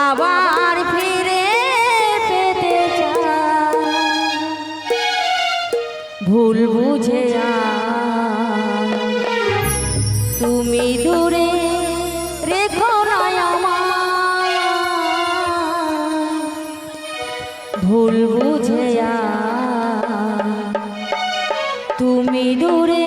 আবার ফিরে পেতে ভুল বুঝে তুমি দূরে রেখো। ভুল বুঝে তুমি দূরে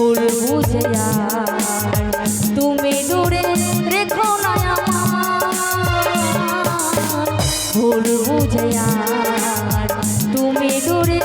ভুল বুঝে তুমি দূরে রেখো না ভুল বুঝে তুমি দূরে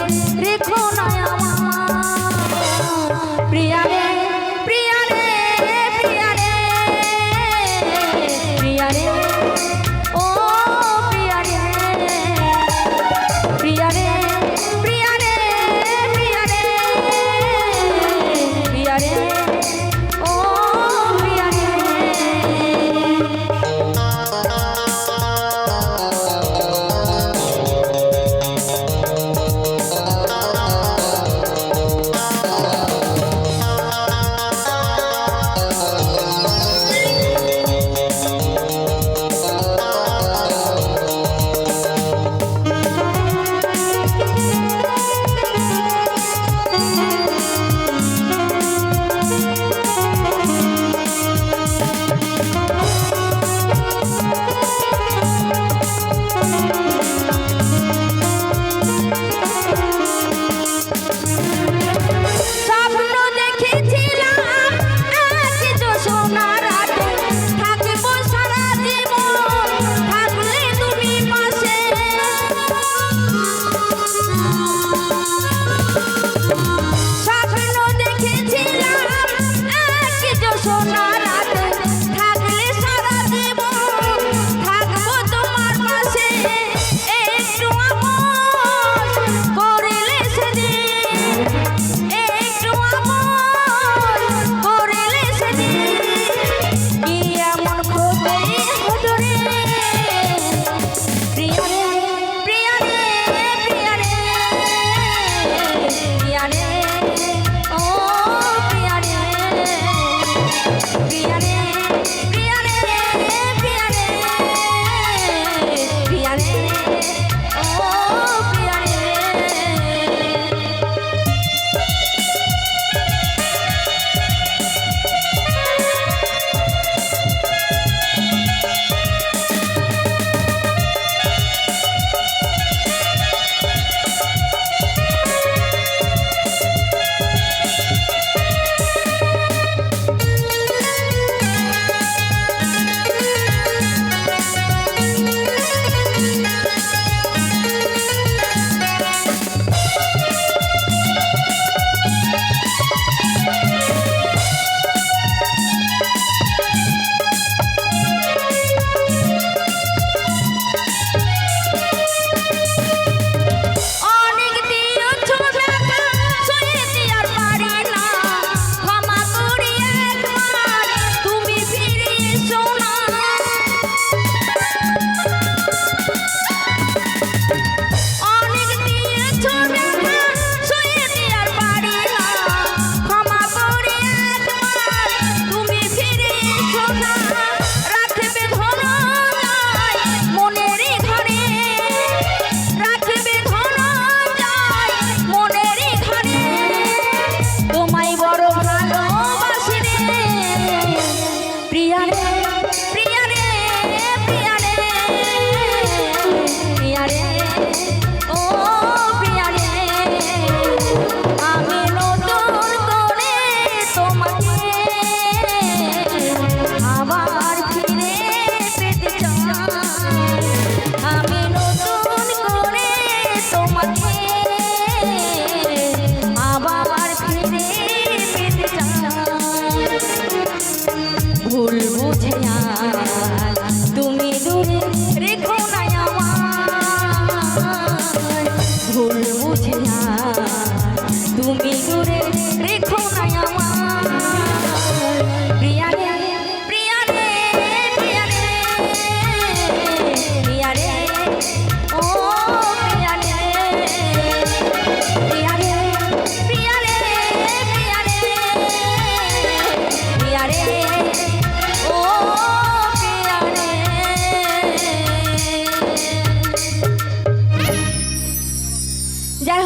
তুমি ঘুরে